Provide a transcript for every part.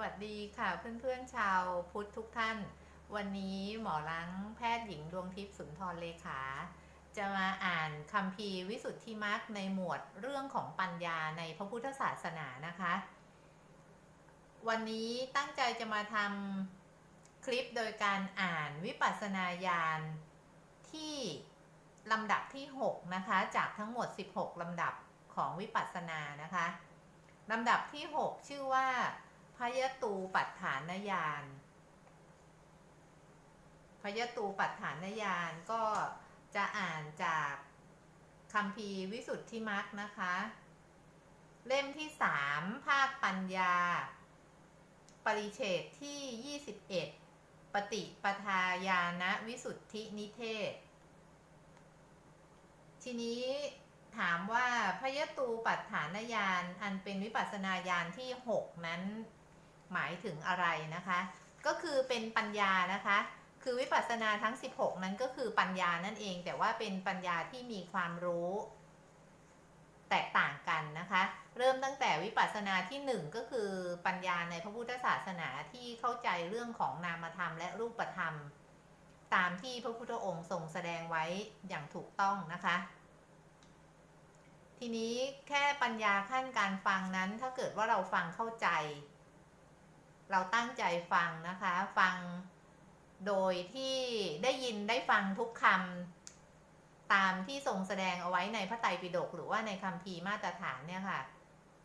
วัสดีค่ะเพื่อนๆชาวพุทธทุกท่าน วันนี้หมอล้างแพทย์หญิงดวงทิพย์สุนทรเลขา จะมาอ่านคำพีวิสุทธิมรรคในหมวดเรื่องของปัญญาในพระพุทธศาสนานะคะ วันนี้ตั้งใจจะมาทำคลิปโดยการอ่านวิปัสสนาญาณที่ลำดับที่ 6 นะคะ จากทั้งหมด 16ลำดับของวิปัสสนานะคะลำดับที่ 6 ชื่อว่า พยตูปัฏฐานญาณพยตูปัฏฐานญาณก็จะอ่านจากคำพีวิสุทธิมรรคนะคะ เล่มที่3ภาคปัญญา ปริเฉดที่ 21 ปฏิปทาญาณวิสุทธินิเทศ ทีนี้ถามว่าพยตูปัฏฐานญาณอันเป็นวิปัสสนาญาณที่ 6 นั้น หมายถึงอะไรนะคะ ก็คือเป็นปัญญานะคะ คือวิปัสสนาทั้ง 16 นั้นก็คือปัญญานั่นเอง แต่ว่าเป็นปัญญาที่มีความรู้ แตกต่างกันนะคะ เริ่มตั้งแต่วิปัสสนาที่ 1 ก็คือปัญญาในพระพุทธศาสนาที่เข้าใจเรื่องของนามธรรมและรูปธรรม ตามที่พระพุทธองค์ทรงแสดงไว้อย่างถูกต้องนะคะทีนี้แค่ปัญญาขั้นการฟังนั้นถ้าเกิดว่าเราฟังเข้าใจ เราตั้งใจฟังนะคะ ฟังโดยที่ได้ยินได้ฟังทุกคำตามที่ทรงแสดงเอาไว้ในพระไตรปิฎกหรือว่าในคำพีมาตรฐานเนี่ยค่ะ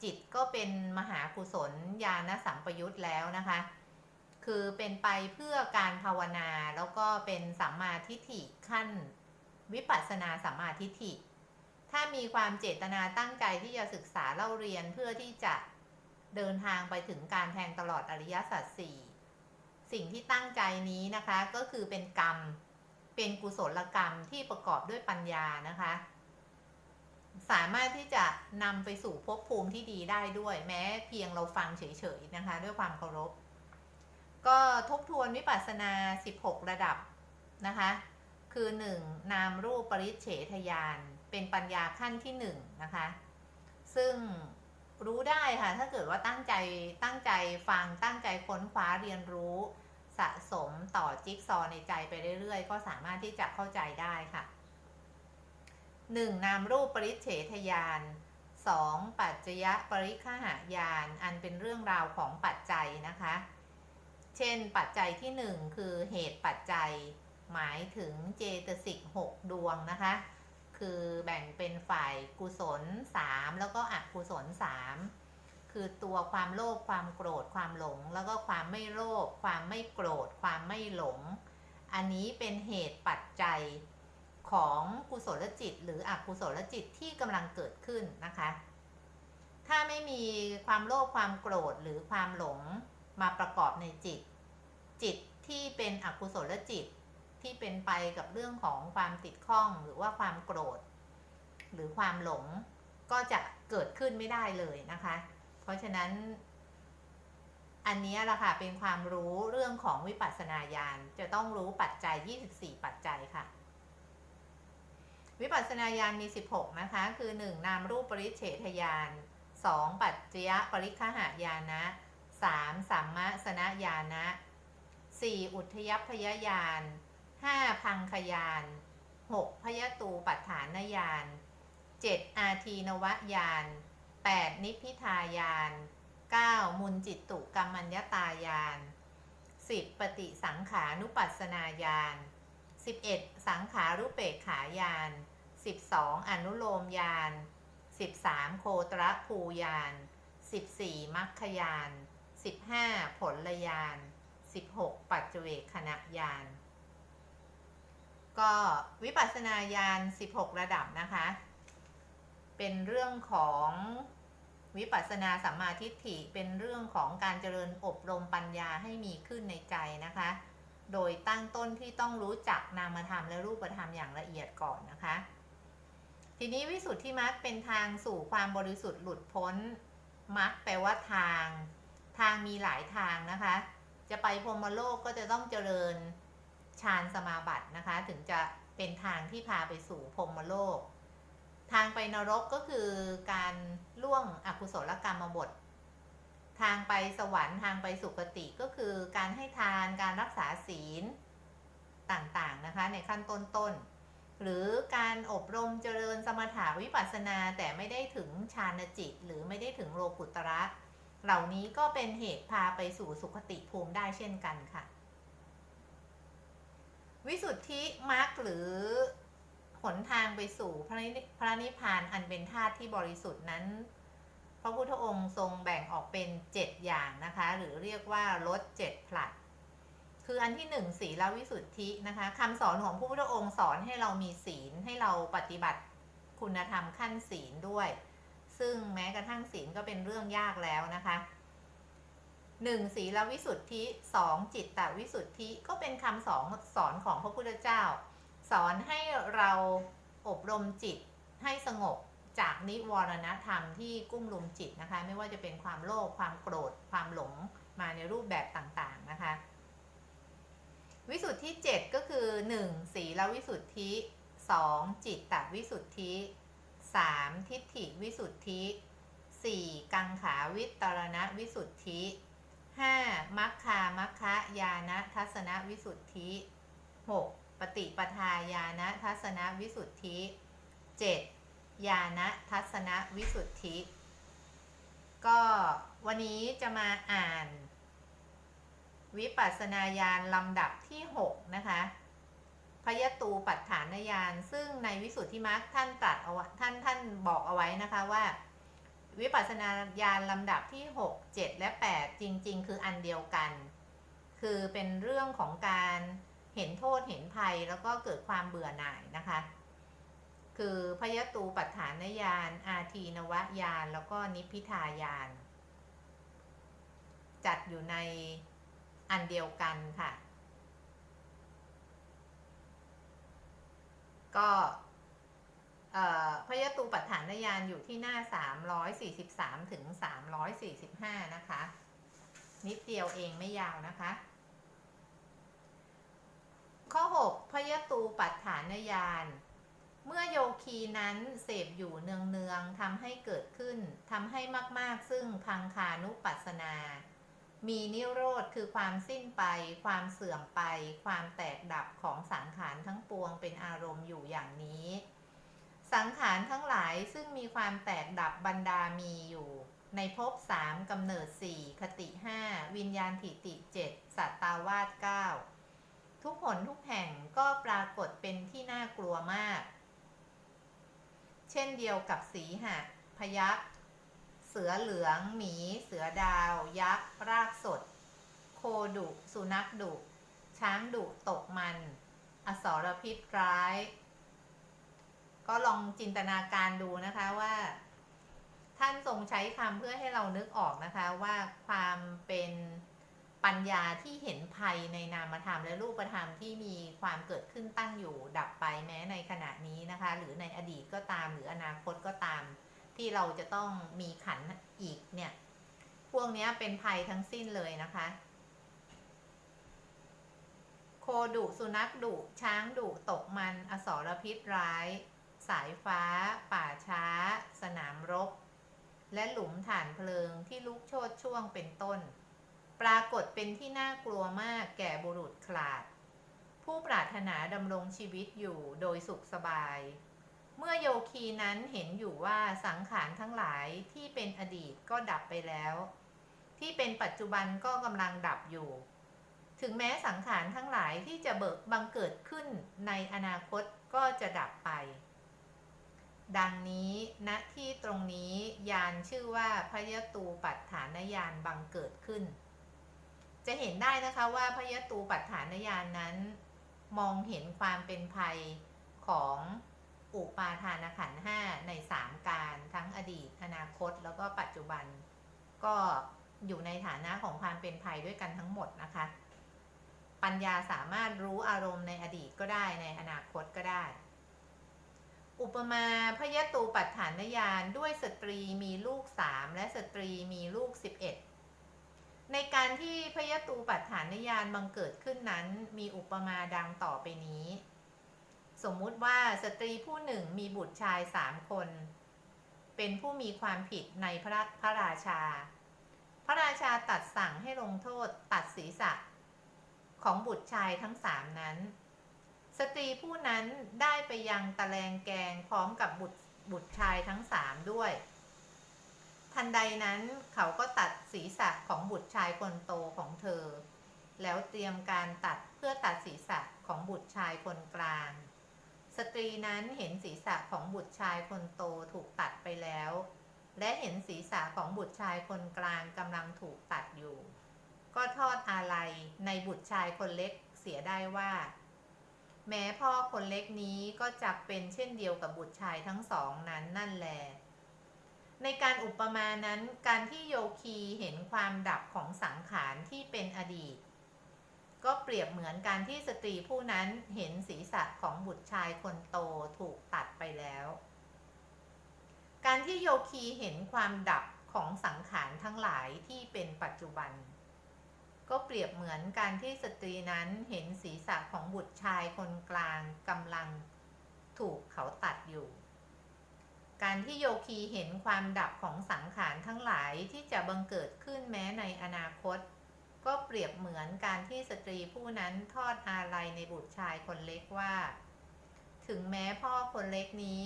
จิตก็เป็นมหากุศลญาณสัมปยุตแล้วนะคะ คือเป็นไปเพื่อการภาวนาแล้วก็เป็นสัมมาทิฏฐิขั้นวิปัสสนาสัมมาทิฏฐิ ถ้ามีความเจตนาตั้งใจที่จะศึกษาเล่าเรียนเพื่อที่จะ เดินทางไปถึงการแทงตลอดอริยสัจสี่สิ่งที่ตั้งใจนี้นะคะก็คือเป็นกรรม เป็นกุศลกรรมที่ประกอบด้วยปัญญานะคะ สามารถที่จะนำไปสู่ภพภูมิที่ดีได้ด้วย แม้เพียงเราฟังเฉยๆนะคะ ด้วยความเคารพ ก็ทบทวนวิปัสสนา 16 ระดับนะคะ คือ 1. นามรูปปริเฉทญาณเป็นปัญญาขั้นที่ 1 นะคะ ซึ่ง รู้ได้ค่ะ ถ้าเกิดว่าตั้งใจตั้งใจฟังตั้งใจค้นคว้าเรียนรู้ สะสมต่อจิ๊กซอในใจไปเรื่อยๆ ก็สามารถที่จะเข้าใจได้ค่ะ 1. นามรูปปริเฉทญาณ 2. ปัจจยปริฆหายาน อันเป็นเรื่องราวของปัจจัยนะคะ เช่น ปัจจัยที่ 1 คือเหตุปัจจัย หมายถึงเจตสิก6ดวงนะคะ คือแบ่งเป็นฝ่ายกุศล 3 แล้วก็อกุศล 3 คือตัวความโลภความโกรธความหลง แล้วก็ความไม่โลภความไม่โกรธ ความไม่หลง อันนี้เป็นเหตุปัจจัยของกุศลจิต หรืออกุศลจิตที่กำลังเกิดขึ้นนะคะ ถ้าไม่มีความโลภความโกรธหรือความหลงมาประกอบในจิต จิตที่เป็นอกุศลจิต ที่เป็นไปกับเรื่องของความติดข้องหรือว่าความโกรธ หรือความหลงก็จะเกิดขึ้นไม่ได้เลยนะคะ เพราะฉะนั้น อันนี้แหละค่ะเป็นความรู้เรื่องของวิปัสสนาญาณจะต้องรู้ปัจจัย 24 ปัจจัยค่ะ วิปัสสนาญาณมี 16 นะคะ คือ 1. นามรูปปริเฉทญาณ 2. ปัจจยปริคหายานะ 3. สัมมสนญาณะ 4. อุทยพยญาณ 5. พังคยาน 6. พยตูปัฏฐานญาณ 7. อาทีนวญาณ 8. นิพพิทายาน 9. มุนจิตตุกรรมัญญตายาน 10. ปฏิสังขานุปัสนาญาณ 11. สังขารุเปกขายาน 12. อนุโลมยาน 13. โคตรภูยาน 14. มัคคยาน 15. ผลยาน 16. ปัจเจเวคขณะยาน ก็วิปัสสนาญาณ 16 ระดับนะคะ เป็นเรื่องของวิปัสสนาสัมมาทิฏฐิ เป็นเรื่องของการเจริญอบรมปัญญาให้มีขึ้นในใจนะคะ โดยตั้งต้นที่ต้องรู้จักนามธรรมและรูปธรรมอย่างละเอียดก่อนนะคะ ทีนี้วิสุทธิมรรคเป็นทางสู่ความบริสุทธิ์หลุดพ้นมรรคแปลว่าทาง ทางมีหลายทางนะคะ จะไปพรมโลกก็จะต้องเจริญ ฌานสมาบัตินะคะ ถึงจะเป็นทางที่พาไปสู่พรมโลก ทางไปนรกก็คือการล่วงอกุศลกรรมบท ทางไปสวรรค์ทางไปสุคติก็คือการให้ทานการรักษาศีลต่างๆนะคะ ในขั้นต้นๆหรือการอบรมเจริญสมถาวิปัสสนาแต่ไม่ได้ถึงฌานจิต หรือไม่ได้ถึงโลกุตระเหล่านี้ก็เป็นเหตุพาไปสู่สุคติภูมิได้เช่นกันค่ะ วิสุทธิมรรคหรือหนทางไปสู่พระนิพระนิพพานอันเป็นธาตุที่บริสุทธิ์นั้น พระพุทธองค์ทรงแบ่งออกเป็น7อย่างนะคะ หรือเรียกว่ารถเจ็ดผลัด คืออันที่หนึ่งศีลวิสุทธินะคะคำสอนของพระพุทธองค์สอนให้เรามีศีลให้เราปฏิบัติคุณธรรมขั้นศีลด้วย ซึ่งแม้กระทั่งศีลก็เป็นเรื่องยากแล้วนะคะ หนึ่งศีลวิสุทธิสองจิตตวิสุทธิก็เป็นคำสอนสอนของพระพุทธเจ้า สอนให้เราอบรมจิตให้สงบจากนิวรณธรรมที่กุ้มลุมจิตนะคะ ไม่ว่าจะเป็นความโลภความโกรธ ความหลงมาในรูปแบบต่างๆนะคะ วิสุทธิ 7 ก็คือ 1. ศีลวิสุทธิ 2. จิตตวิสุทธิ 3. ทิฏฐิวิสุทธิ 4. กังขาวิตรณวิสุทธิ 5. มัคคามัคคะยานะทัศนวิสุทธิ 6. ปฏิปทาญาณทัศนวิสุทธิ 7. ญาณทัศนวิสุทธิ ก็วันนี้จะมาอ่าน วิปัสสนาญาณลำดับที่ 6 นะคะพยตูปัฏฐานญาณซึ่งในวิสุทธิมรรคท่านตรัสเอาท่านท่านบอกเอาไว้นะคะว่า วิปัสสนาญาณลำดับที่ 6 7 และ 8 จริง ๆ คืออันเดียวกัน คือเป็นเรื่องของการเห็นโทษเห็นภัยแล้วก็เกิดความเบื่อหน่ายนะคะ คือพยตูปัฏฐานญาณอาทีนวญาณแล้วก็นิพพิทายาน จัดอยู่ในอันเดียวกันค่ะ ก็ พยตูปัฏฐานญาณอยู่ที่หน้า 343 ถึง 345 นะคะ นิดเดียวเองไม่ยาวนะคะ ข้อ 6พยตูปัฏฐานญาณเมื่อโยคีนั้นเสพอยู่เนืองๆทำให้เกิดขึ้นทำให้มาก ๆ ซึ่งพังคานุปัสนา มีนิโรธคือความสิ้นไป ความเสื่อมไป ความแตกดับของสังขารทั้งปวงเป็นอารมณ์อยู่อย่างนี้ สังขารทั้งหลายซึ่งมีความแตกดับบรรดามีอยู่ ในภพสามกำเนิดสี่คติห้าวิญญาณถิติเจ็ดสัตตาวาสเก้าทุกผลทุกแห่งก็ปรากฏเป็นที่น่ากลัวมาก เช่นเดียวกับสีหะพยักเสือเหลือง หมี เสือดาว ยักษ์ รากสด โคดุ สุนัขดุ ช้างดุ ตกมัน อสรพิษร้าย ก็ลองจินตนาการดูนะคะว่า ท่านทรงใช้คำเพื่อให้เรานึกออกนะคะว่าความเป็นปัญญาที่เห็นภัยในนามธรรมและรูปธรรมที่มีความเกิดขึ้นตั้งอยู่ ดับไปแม้ในขณะนี้นะคะ หรือในอดีตก็ตามหรืออนาคตก็ตาม ที่เราจะต้องมีขันอีกเนี่ย พวกนี้เป็นภัยทั้งสิ้นเลยนะคะ โคดุสุนัขดุช้างดุตกมันอสรพิษร้าย สายฟ้า ป่าช้า สนามรบ และหลุมฐานเพลิงที่ลุกโชดช่วงเป็นต้น ปรากฏเป็นที่น่ากลัวมากแก่บุรุษขลาด ผู้ปรารถนาดำรงชีวิตอยู่โดยสุขสบาย เมื่อโยคีนั้นเห็นอยู่ว่าสังขารทั้งหลายที่เป็นอดีตก็ดับไปแล้ว ที่เป็นปัจจุบันก็กำลังดับอยู่ถึงแม้สังขารทั้งหลายที่จะเบิกบังเกิดขึ้นในอนาคตก็จะดับ ดังนี้ณที่ตรงนี้ยานชื่อว่าพยตูปัฏฐานยานบังเกิดขึ้น จะเห็นได้นะคะว่าพยตูปัฏฐานยานนั้น มองเห็นความเป็นภัยของอุปาทานขันห้าในสามการทั้งอดีต อนาคตแล้วก็ปัจจุบัน ก็อยู่ในฐานะของความเป็นภัยด้วยกันทั้งหมดนะคะ ปัญญาสามารถรู้อารมณ์ในอดีตก็ได้ในอนาคตก็ได้ อุปมาพระยะตูปัฏฐานญาณด้วยสตรีมีลูกสามและสตรีมีลูกสิบเอ็ดในการที่พระยะตูปัฏฐานญาณบังเกิดขึ้นนั้น มีอุปมาดังต่อไปนี้ สมมุติว่าสตรีผู้หนึ่งมีบุตรชายสามคน เป็นผู้มีความผิดในพระพระราชา พระราชาตัดสั่งให้ลงโทษตัดศีรษะ ของบุตรชายทั้งสามนั้น สตรีผู้นั้นได้ไปยังตะแลงแกงพร้อมกับบุตรบุตรชายทั้งสามด้วย ทันใดนั้นเขาก็ตัดศีรษะของบุตรชายคนโตของเธอ แล้วเตรียมการตัดเพื่อตัดศีรษะของบุตรชายคนกลาง สตรีนั้นเห็นศีรษะของบุตรชายคนโตถูกตัดไปแล้ว และเห็นศีรษะของบุตรชายคนกลางกำลังถูกตัดอยู่ ก็ทอดอาลัยในบุตรชายคนเล็กเสียได้ว่า แม้พ่อคนเล็กนี้ก็จักเป็นเช่นเดียวกับบุตรชายทั้งสองนั้นนั่นแล ในการอุปมานั้น การที่โยคีเห็นความดับของสังขารที่เป็นอดีต ก็เปรียบเหมือนการที่สตรีผู้นั้นเห็นศีรษะของบุตรชายคนโตถูกตัดไปแล้ว การที่โยคีเห็นความดับของสังขารทั้งหลายที่เป็นปัจจุบัน ก็เปรียบเหมือนการที่สตรีนั้นเห็นศีรษะของบุตรชายคนกลางกำลังถูกเขาตัดอยู่ การที่โยคีเห็นความดับของสังขารทั้งหลายที่จะบังเกิดขึ้นแม้ในอนาคต ก็เปรียบเหมือนการที่สตรีผู้นั้นทอดอาลัยในบุตรชายคนเล็กว่า ถึงแม้พ่อคนเล็กนี้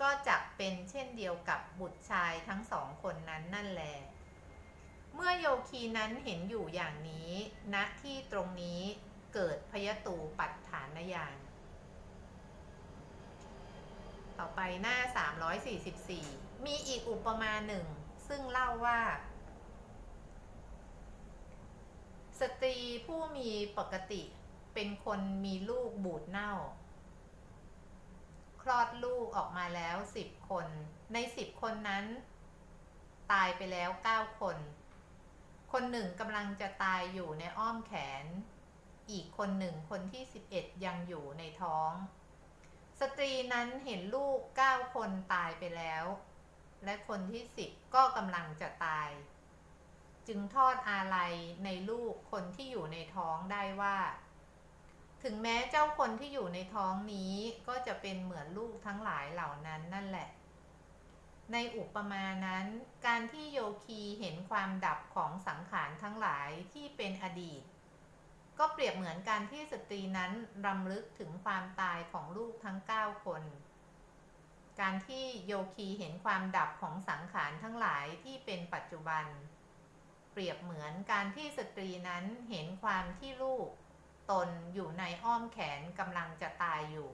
ก็จะเป็นเช่นเดียวกับบุตรชายทั้งสองคนนั้นนั่นแหละ เมื่อโยคีนั้นเห็นอยู่อย่างนี้ณที่ตรงนี้เกิดพยตูปัฏฐานญาณต่อไปหน้า 344 มีอีกอุปมาหนึ่ง ซึ่งเล่าว่า สตรีผู้มีปกติเป็นคนมีลูกบูดเน่า คลอดลูกออกมาแล้วสิบคน ในสิบคนนั้น ตายไปแล้วเก้าคน คนหนึ่งกำลังจะตายอยู่ในอ้อมแขน อีกคนหนึ่งคนที่สิบเอ็ดยังอยู่ในท้อง สตรีนั้นเห็นลูกเก้าคนตายไปแล้ว และคนที่สิบก็กำลังจะตาย จึงทอดอาลัยในลูกคนที่อยู่ในท้องได้ว่า ถึงแม้เจ้าคนที่อยู่ในท้องนี้ก็จะเป็นเหมือนลูกทั้งหลายเหล่านั้นนั่นแหละ ในอุปมานั้น การที่โยคีเห็นความดับของสังขารทั้งหลายที่เป็นอดีต ก็เปรียบเหมือนการที่สตรีนั้นรำลึกถึงความตายของลูกทั้ง 9 คน การที่โยคีเห็นความดับของสังขารทั้งหลายที่เป็นปัจจุบัน เปรียบเหมือนการที่สตรีนั้นเห็นความที่ลูก ตนอยู่ในอ้อมแขนกำลังจะตายอยู่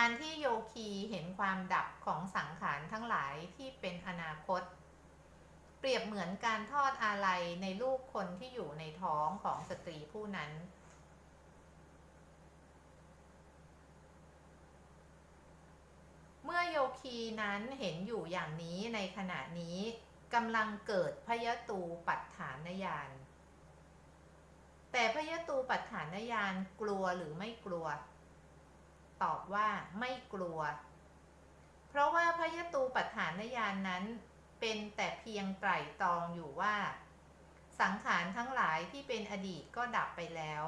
การที่โยคีเห็นความดับของสังขารทั้งหลายที่เป็นอนาคต เปรียบเหมือนการทอดอาลัยในลูกคนที่อยู่ในท้องของสตรีผู้นั้น เมื่อโยคีนั้นเห็นอยู่อย่างนี้ในขณะนี้กำลังเกิดพยตูปัฏฐานญาณแต่พยตูปัฏฐานญาณกลัวหรือไม่กลัว ตอบว่าไม่กลัว เพราะว่าพระยตูปัฏฐานญาณนนั้น เป็นแต่เพียงไตรตรองอยู่ว่า สังขารทั้งหลายที่เป็นอดีตก็ดับไปแล้ว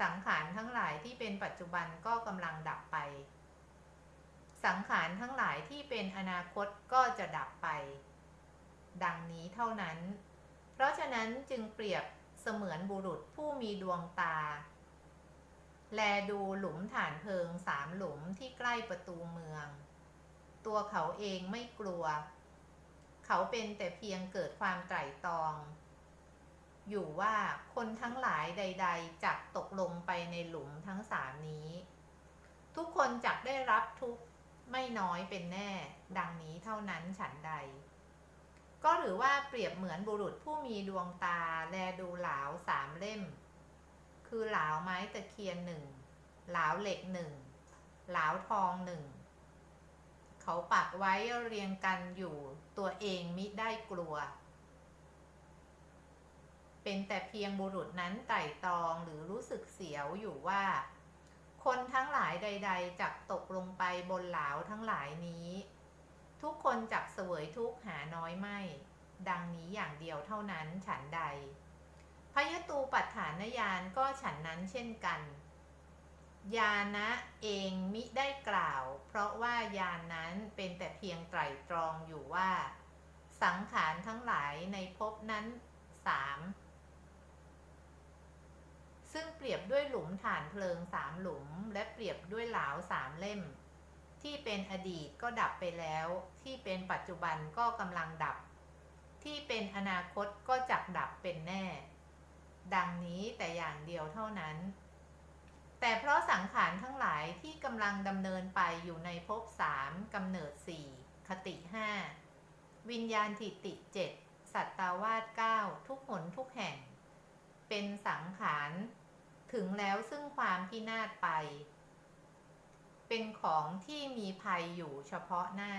สังขารทั้งหลายที่เป็นปัจจุบันก็กำลังดับไป สังขารทั้งหลายที่เป็นอนาคตก็จะดับไป ดังนี้เท่านั้น เพราะฉะนั้นจึงเปรียบเสมือนบุรุษผู้มีดวงตา แลดูหลุมฐานเพลิงสามหลุมที่ใกล้ประตูเมือง ตัวเขาเองไม่กลัว เขาเป็นแต่เพียงเกิดความไตร่ตรอง อยู่ว่าคนทั้งหลายใด ๆจักตกลงไปในหลุมทั้งสามนี้ ทุกคนจักได้รับทุกไม่น้อยเป็นแน่ ดังนี้เท่านั้นฉันใด ก็หรือว่าเปรียบเหมือนบุรุษผู้มีดวงตาแลดูหลาวสามเล่ม คือหลาวไม้ตะเคียนหนึ่งหลาวเหล็กหนึ่งหลาวทองหนึ่งเขาปักไว้เรียงกันอยู่ตัวเองมิได้กลัว เป็นแต่เพียงบุรุษนั้นไต่ตรองหรือรู้สึกเสียวอยู่ว่า คนทั้งหลายใด ๆจักตกลงไปบนหลาวทั้งหลายนี้ ทุกคนจักเสวยทุกหาน้อยไม่ ดังนี้อย่างเดียวเท่านั้นฉันใด พยตูปัฏฐานญาณก็ฉันนั้นเช่นกันญาณะเองมิได้กล่าว เพราะว่าญาณนนั้นเป็นแต่เพียงไตรตรองอยู่ว่า สังขารทั้งหลายในภพนั้นสามซึ่งเปรียบด้วยหลุมฐานเพลิงสามหลุม และเปรียบด้วยเหลาสามเล่ม ที่เป็นอดีตก็ดับไปแล้ว ที่เป็นปัจจุบันก็กำลังดับ ที่เป็นอนาคตก็จักดับเป็นแน่ ดังนี้แต่อย่างเดียวเท่านั้น แต่เพราะสังขารทั้งหลายที่กำลังดำเนินไปอยู่ในภพสามกำเนิดสี่คติห้าวิญญาณทิติเจ็ดสัตตาวาสเก้าทุกหนทุกแห่ง เป็นสังขารถึงแล้วซึ่งความพินาศไป เป็นของที่มีภัยอยู่เฉพาะหน้า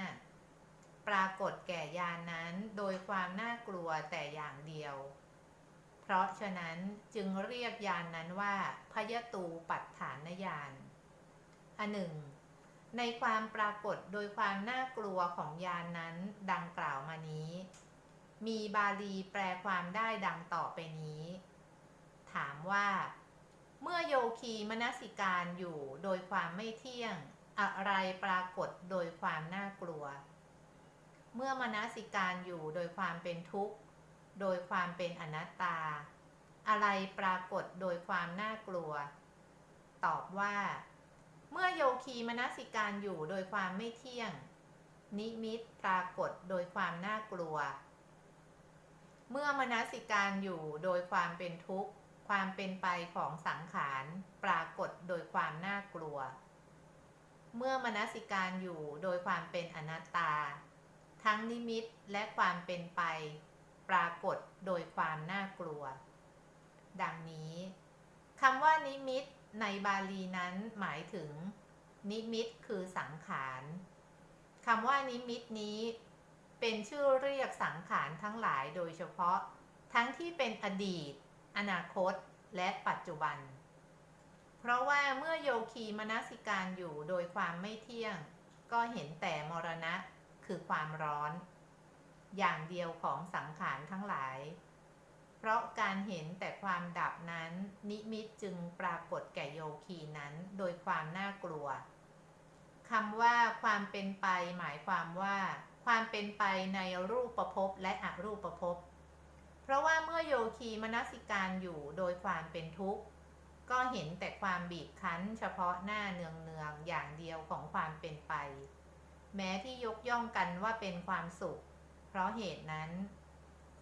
ปรากฏแก่ยานนั้นโดยความน่ากลัวแต่อย่างเดียว เพราะฉะนั้นจึงเรียกยานนั้นว่าพยตูปัฏฐานยานอันหนึ่ง ในความปรากฏโดยความน่ากลัวของยานนั้นดังกล่าวมานี้ มีบาลีแปลความได้ดังต่อไปนี้ ถามว่า เมื่อโยคีมนสิการอยู่โดยความไม่เที่ยง อะไรปรากฏโดยความน่ากลัว เมื่อมนสิการอยู่โดยความเป็นทุกข์ โดยความเป็นอนัตตา อะไรปรากฏโดยความน่ากลัว ตอบว่า เมื่อโยคีมนสิการอยู่โดยความไม่เที่ยง นิมิตปรากฏโดยความน่ากลัว เมื่อมนสิการอยู่โดยความเป็นทุกข์ ความเป็นไปของสังขารปรากฏโดยความน่ากลัว เมื่อมนสิการอยู่โดยความเป็นอนัตตา ทั้งนิมิตและความเป็นไป ปรากฏโดยความน่ากลัว ดังนี้คำว่านิมิตในบาลีนั้นหมายถึง นิมิตคือสังขารคำว่านิมิตนี้เป็นชื่อเรียกสังขารทั้งหลายโดยเฉพาะ ทั้งที่เป็นอดีต อนาคต และปัจจุบัน เพราะว่าเมื่อโยคีมนสิการอยู่โดยความไม่เที่ยง ก็เห็นแต่มรณะคือความร้อน อย่างเดียวของสังขารทั้งหลาย เพราะการเห็นแต่ความดับนั้น นิมิตจึงปรากฏแก่โยคีนั้นโดยความน่ากลัวคำว่าความเป็นไปหมายความว่า ความเป็นไปในรูปประพบและอรูปประพบ เพราะว่าเมื่อโยคีมนสิการอยู่โดยความเป็นทุกข์ ก็เห็นแต่ความบีบคั้นเฉพาะหน้าเนืองเนืองๆอย่างเดียวของความเป็นไป แม้ที่ยกย่องกันว่าเป็นความสุข ราะเหตุนั้น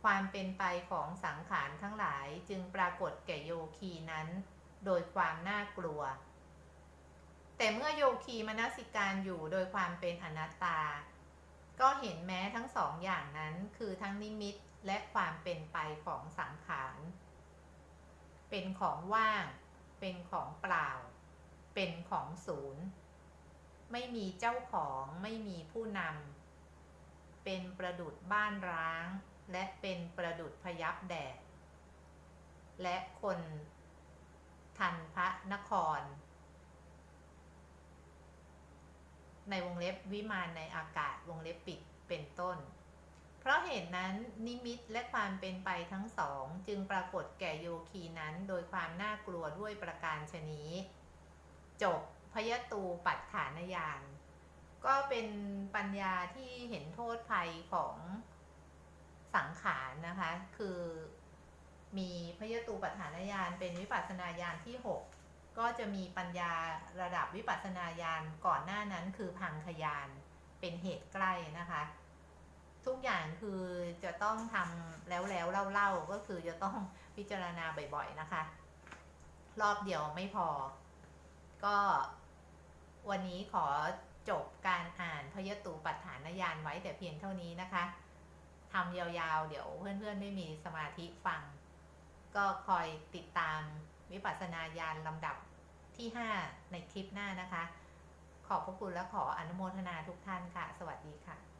ความเป็นไปของสังขารทั้งหลายจึงปรากฏแก่โยคีนั้น โดยความน่ากลัว แต่เมื่อโยคีมนสิการอยู่โดยความเป็นอนัตตา ก็เห็นแม้ทั้งสองอย่างนั้นคือทั้งนิมิตและความเป็นไปของสังขาร เป็นของว่าง เป็นของเปล่า เป็นของศูนย์ ไม่มีเจ้าของ ไม่มีผู้นำ เป็นประดุดบ้านร้าง และเป็นประดุดพยับแดด และคนทันพระนคร ในวงเล็บวิมานในอากาศวงเล็บปิดเป็นต้น เพราะเหตุนั้นนิมิตและความเป็นไปทั้งสอง จึงปรากฏแก่โยคีนั้นโดยความน่ากลัวด้วยประการชนี้ จบพยตูปัฏฐานญาณ ก็เป็นปัญญาที่เห็นโทษภัยของสังขารนะคะ คือมีพยตูปัฏฐานญาณเป็นวิปัสสนาญาณที่ 6 ก็จะมีปัญญาระดับวิปัสสนาญาณก่อนหน้านั้นคือพังคยานเป็นเหตุใกล้นะคะ ทุกอย่างคือจะต้องทำแล้วแล้วเล่าๆก็คือจะต้องพิจารณาบ่อยๆนะคะ รอบเดียวไม่พอ ก็วันนี้ขอ จบการอ่านพยตูปัฏฐานญาณไว้แต่เพียงเท่านี้นะคะทำยาวๆ เดี๋ยวเพื่อนๆ ไม่มีสมาธิฟัง ก็คอยติดตามวิปัสสนาญาณลำดับที่ 5 ในคลิปหน้านะคะ ขอบพระคุณและขออนุโมทนาทุกท่านค่ะ สวัสดีค่ะ